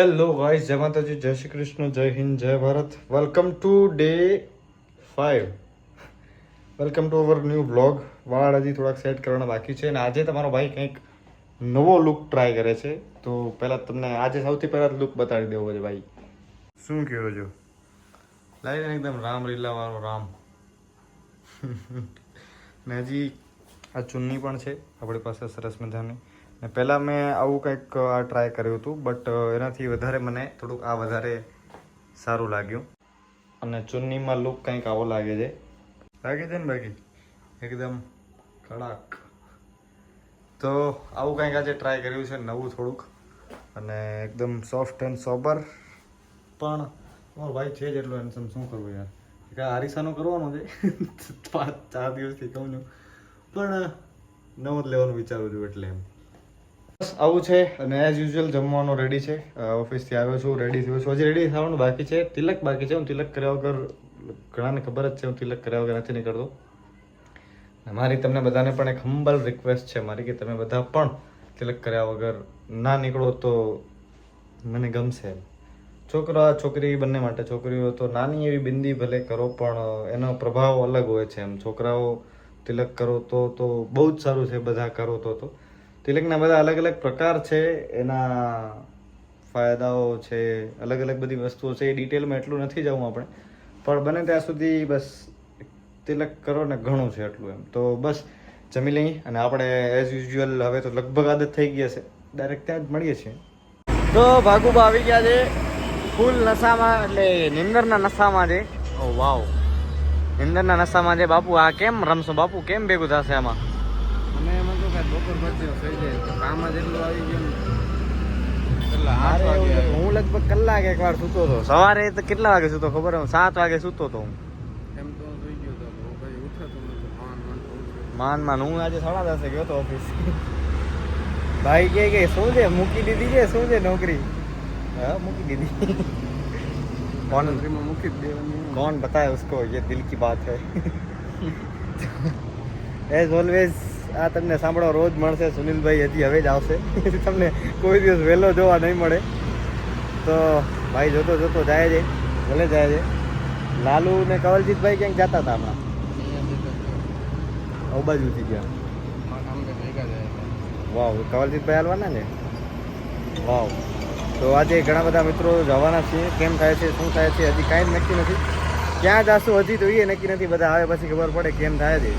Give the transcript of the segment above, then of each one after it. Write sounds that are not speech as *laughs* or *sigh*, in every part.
Hello guys જય માતાજી જય શ્રી કૃષ્ણ જય હિન્દ જય Bharat welcome to day five welcome to our new blog વાળ હજી થોડાક સેટ કરવાના બાકી છે અને આજે તમારો ભાઈ કંઈક નવો લુક ટ્રાય કરે છે. તો પહેલાં તમને આજે સૌથી પહેલાં લુક બતાવી દેવો છે ભાઈ. શું કહો છો? લાગે એકદમ રામ લીલા વાળો રામ. *laughs* ને હજી આ ચુન્ની પણ છે, આપણી પાસે સરસ મજાની. ને પહેલાં મેં આવું કંઈક આ ટ્રાય કર્યું હતું બટ એનાથી વધારે મને થોડુંક આ વધારે સારું લાગ્યું. અને ચુન્નીમાં લુક કંઈક આવો લાગે છે. લાગે છે ને બાકી? એકદમ કડાક. તો આવું કંઈક આજે ટ્રાય કર્યું છે, નવું થોડુંક. અને એકદમ સોફ્ટ એન્ડ સોબર પણ તમારો ભાઈ છે જ એટલો હેન્ડસમ શું કરવું યાર? કાંઈ આરિસાનું કરવાનું છે? *laughs* પાંચ, ચાર દિવસથી કહું છું. પણ નવો જ લેવાનું વિચારું છું એટલે એમ. બસ આવું છે અને એઝ યુઝ્યુઅલ જમવાનું રેડી છે. ઓફિસથી આવ્યો છું રેડી થયો છું. હજી રેડી થવાનું બાકી છે. તિલક બાકી છે. હું તિલક કર્યા વગર ઘણાને ખબર જ છે. હું તિલક કર્યા વગર નથી નીકળતો. મારી તમને બધાને પણ એક હમ્બલ રિક્વેસ્ટ છે મારી કે તમે બધા પણ તિલક કર્યા વગર ના નીકળો તો મને ગમશે છોકરા, છોકરી બંને માટે છોકરીઓ તો નાની એવી બિંદી ભલે કરો પણ એનો પ્રભાવ અલગ હોય છે એમ. છોકરાઓ તિલક કરો તો તો બહુ જ સારું છે. બધા કરો તો તો. તિલકના બધા અલગ અલગ પ્રકાર છે એના ફાયદાઓ છે અલગ અલગ બધી વસ્તુઓ છે એ ડિટેલમાં એટલું નથી જવું આપણે. પણ બને ત્યાં સુધી બસ તિલક કરો ને ઘણું છે એટલું એમ. તો બસ જમી લઈ અને આપણે એઝ યુઝ્યુઅલ હવે તો લગભગ આદત થઈ ગઈ હશે. ડાયરેક્ટ ત્યાં જ મળીએ છીએ. તો ભાગુબા આવી ગયા છે ફૂલ નશામાં એટલે નિંદરના નશામાં છે. ઓ વાવ. નિંદરના નશામાં છે. બાપુ આ કેમ રમશો? બાપુ કેમ ભેગું થશે આમાં? વરસાદ બપોર પછી થઈ જાય તો કામ જ એટલું આવી ગયું હું લગભગ કલાક એક વાર સૂતો હતો સવારે તો કેટલા વાગે સૂતો ખબર સાત વાગે સૂતો હતો હું એમ તો સુઈ ગયો હતો ઉઠતો માન માન હું આજે સાડા દસે ગયો હતો ઓફિસ ભાઈ કે કે શું છે મૂકી દીધી છે શું છે નોકરી હા મૂકી દીધી કોણ નોકરીમાં મૂકી દેવાની કોણ બતાવે ઉસકો યે દિલ કી બાત હૈ એઝ ઓલવેઝ આ તમને સાંભળવા રોજ મળશે સુનિલભાઈ હજી હવે જ આવશે. *laughs* તમને કોઈ દિવસ વહેલો જોવા નહીં મળે. તો ભાઈ જોતો જોતો જાય છે ભલે જાય છે. લાલુ ને કવલજીતભાઈ ક્યાંક જતા હતા હમણાં? અવબાજુથી ગયા. વાવ કવલજીતભાઈ હાલવાના ને? વાવ. તો આજે ઘણા બધા મિત્રો જવાના છીએ કેમ થાય છે શું થાય છે હજી કાંઈ જ નક્કી નથી. ક્યાં જાશું હજી તો એ નક્કી નથી બધા આવે પછી ખબર પડે કેમ થાય છે.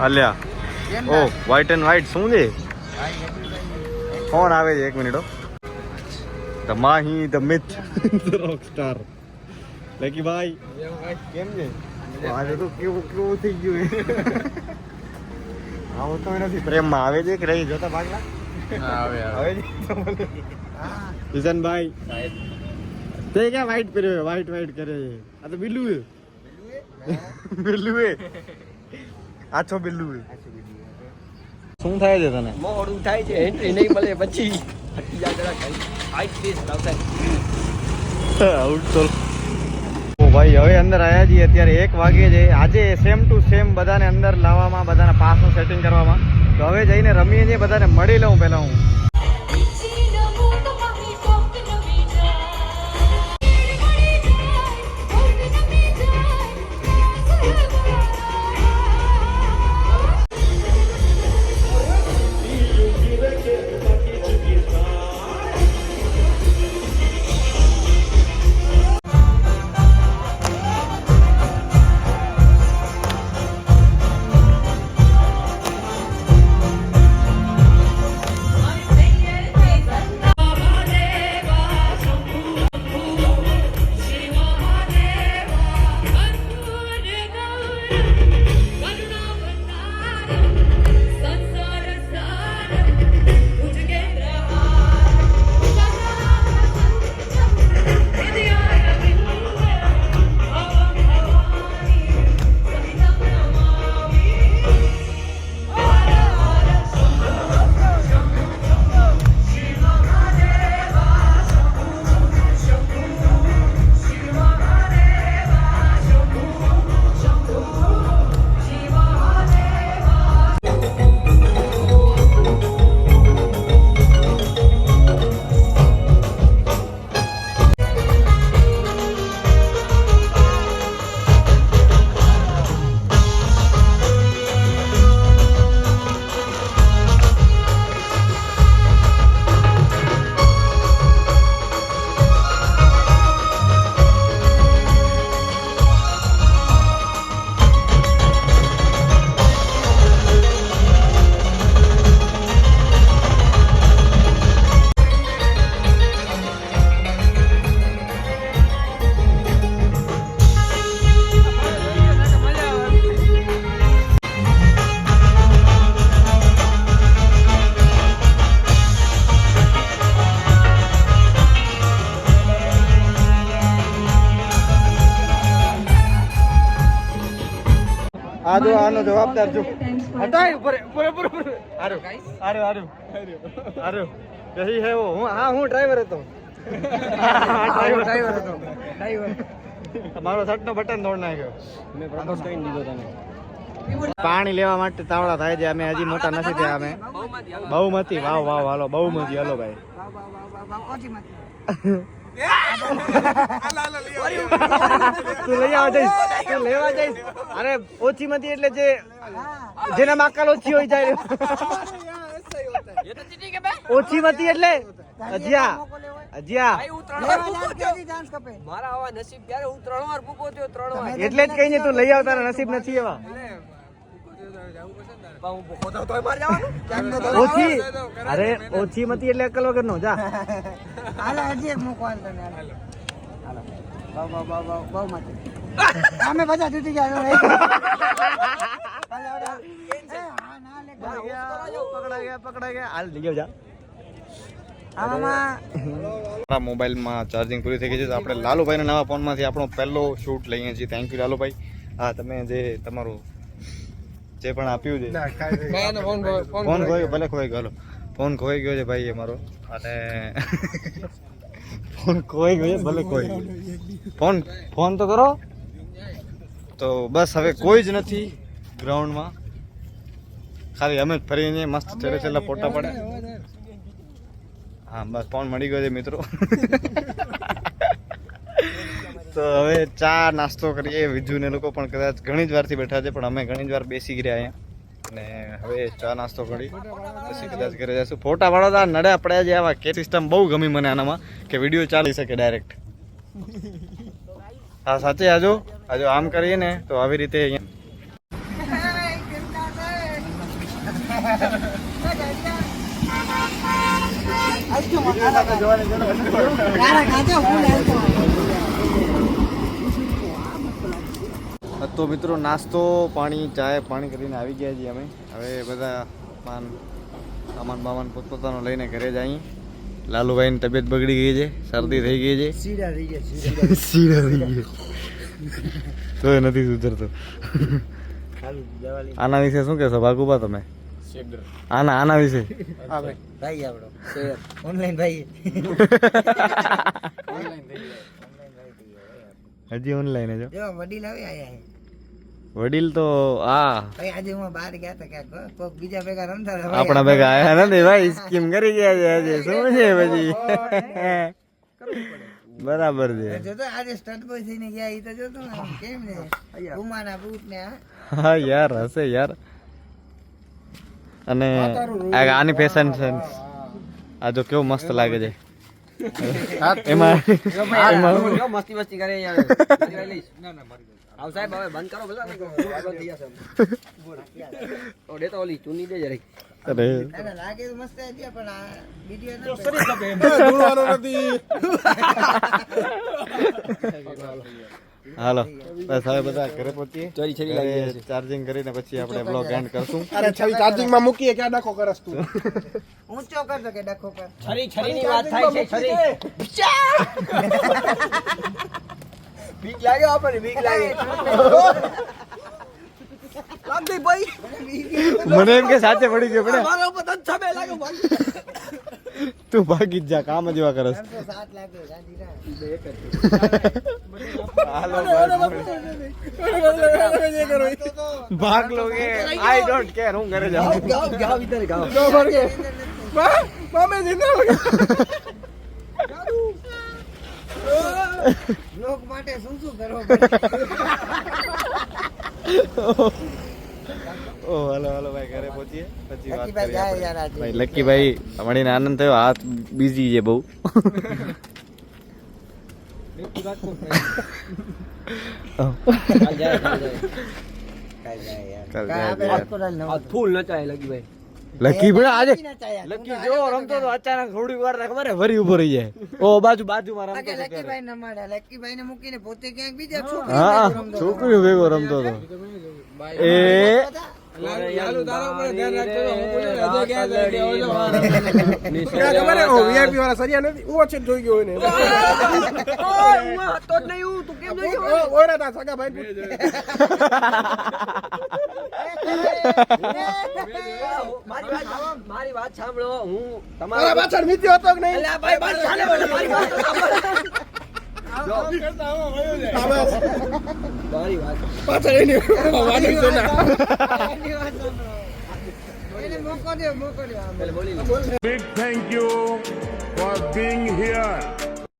અલ્યા ઓ વ્હાઈટ એન્ડ વ્હાઈટ શું છે ફોન આવે છે એક minute the Mahi the myth the rock star લેકી ભાઈ એવું કાંઈ કેમ છે આજે તો કેવું કેવું થઈ ગયું એ આવું તો નથી પ્રેમમાં આવે છે કે રહી જોતા ભાગલા હા, આવે આવે આવે છે કિશનભાઈ તે ક્યાં વ્હાઈટ પહેર્યો વ્હાઈટ વ્હાઈટ કરે છે આ તો બિલ્લુ છે બિલ્લુ એ આછો બિલ્લુ એ શું થાય છે તને? મોડું થાય છે એન્ટ્રી નહીં મળે પછી હટી જા જરા હાઈટ પ્લીઝ આવતા આઉટ તો ઓ ભાઈ હવે અંદર આવ્યા છીએ અત્યારે એક વાગે છે. આજે સેમ ટુ સેમ બધાને અંદર લાવવામાં બધાના પાસનું સેટિંગ કરવામાં. તો હવે જઈને રમીએ છીએ બધાને મળી લઉં પહેલાં હું. આ જો આનો જવાબદાર જો હટાય ઉપર ઉપર ઉપર આરો આરો આરો આરો કહી હે વો. હું હા હું ડ્રાઈવર હતો. ડ્રાઈવર ડ્રાઈવર હતો. ડ્રાઈવર મારો શર્ટનો બટન તોડ નાખ્યો. મેં પ્રપોઝ કરી દીધો તને. પાણી લેવા માટે તાવડા થાય છે. અમે હજી મોટા નથી થયા અમે. બહુ બહુમતી. વાવ વાવ હાલો બહુમતી હાલો ભાઈ. તું લઈ આવા જઈશ તું લેવા જઈશ. અરે ઓછી મતી એટલે જે જેના માકાલ ઓછી હોય જાય. ઓછી એટલે? અજિયા અજિયા. મારા આવા નસીબ ક્યારે હું ત્રણ વાર ભૂકો થયો ત્રણ વાર. એટલે જ કહીને તું લઈ આવતા તારા નસીબ નથી એવા. ઓછી? અરે ઓછી મતી એટલે અકલ વગર નો જા. અમે બધા તૂટી ગયા પકડા ગયા પકડા ગયા. હાલ લઈ જા. આમાં મારા મોબાઈલમાં ચાર્જિંગ પૂરી થઈ ગઈ છે તો આપણે લાલુભાઈના નવા ફોનમાંથી આપણો પહેલો શૂટ લઈએ છીએ. થેન્ક યુ લાલુભાઈ. હા તમે જે તમારું જે પણ આપ્યું છે. ફોન ખોઈ ભલે ખોઈ ગયો ફોન ખોઈ ગયો છે ભાઈ એ મારો અને ફોન ખોઈ ગયો છે ભલે ખોઈ ગયો. ફોન ફોન તો કરો. તો બસ હવે કોઈ જ નથી ગ્રાઉન્ડમાં. ખાલી અમે જ ફરીને મસ્ત છેલ્લે છેલ્લા ફોટા પડે હા બસ ફોન મળી ગયો છે મિત્રો. *laughs* તો હવે ચા નાસ્તો કરીએ. વિજુને લોકો પણ કદાચ ઘણી જ વારથી બેઠા છે, પણ અમે ઘણી જ વાર બેસી ગયા અહીંયા. અને હવે ચા નાસ્તો કરી. પછી કદાચ ઘરે જઈશું. ફોટા પાડો નડ્યા પડ્યા છે આવા કે સિસ્ટમ બહુ ગમી મને આનામાં, કે વીડિયો ચાલી શકે ડાયરેક્ટ હા, સાચે આજો. આજો આમ કરીએ ને તો આવી રીતે અહીંયા. તો મિત્રો નાસ્તો પાણી ચાય પાણી કરીને આવી ગયા છીએ અમે. હવે બધા પાન સામાન બામાન પોતપોતાનો લઈને ઘરે જઈએ લાલુભાઈની તબિયત બગડી ગઈ છે શરદી થઈ ગઈ છે. સીડા થઈ ગયા સીધા *laughs* થઈ ગઈ તો એ નથી સુધરતો. આના વિશે શું કહેશો? ભાગુબા તમે? આના આના વિશે? ભાઈ. આપણો ઓનલાઈન *laughs* ભાઈ. હજી ઓનલાઈન જો. જો વડીલ આવી આયા. વડીલ તો આ આજે હું બહાર ગયા હતા ક્યાંક કોક બીજા ભેગા રમતા હતા. આપણા ભેગા આયા નથી ભાઈ સ્કીમ કરી ગયા છે આજે. શું છે પછી? બરાબર છે. જોતો આજે સ્ટન્ટ બોય થઈને ગયા ઈ તો જોતો ને કેમ ને? ગુમાના બૂટ ને હા. યાર હશે યાર. અને આની ફેશન છે આ જો કેવું મસ્ત લાગે છે. એમાં એમાં મસ્તી મસ્તી કરે યાર *laughs* લઈ લઈશ. આવ સાહેબ હવે બંધ કરો બધા બંધ થઈ જશે ઓ દે તો ઓલી ચૂની દે જરી અરે. એને લાગે તો મસ્ત હતી પણ આ વિડિયો હાલો બસ હવે બધા ઘરે પહોંચીએ. ચોરી છરી લાગી ઘરે ચાર્જિંગ કરીને પછી આપણે બ્લોગ એન્ડ કરશું. અરે છરી ચાર્જિંગમાં મૂકીએ ક્યાં ડખો કરસ તું? ઊંચો કરતો કે ડખો કર. છરી છરી ની વાત થાય છે છરી. લાગે આપણને બીક લાગે લાગી ભાઈ મને એમ કે સાચે પડી ગયો પડે મારા ઉપર તન છબે લાગે ભાઈ તું ભાગી જ જા કામ જ એવા કરસ તો સાત લાગે ગાંધી ના ભાગ લો કે આઈ ડોન્ટ કેર હું ઘરે જાઉં ગાવ ગાવ ઇધર ગાવ મામે જીંદા લોક માટે શું શું કરવું ઓ હાલો હાલો ભાઈ ઘરે પહોંચીએ. પછી વાત કરીએ. ભાઈ મળીને આનંદ થયો હાથ બીજી છે બહુ. ફૂલ નચાય લગી ભાઈ. લકી ભાઈ આજે લકી જો રમતો તો અચાનક થોડી વાર ખબર હે વરી ઊભો રહી જાય. ઓ બાજુ બાજુ માં રમતો લકી ભાઈ ન લક્કીભાઈ ને ભાઈ ને મૂકીને પોતે ક્યાંક બીજા છોકરી હા ભેગો રમતો તો ભેગો રમતો હતો. એ *laughs* *laughs* મારી વાત સાંભળો હું તમારા પાછળ મીત્યો હતો કે નહીં? પાછળ એની વાત જ ના big thank you for being here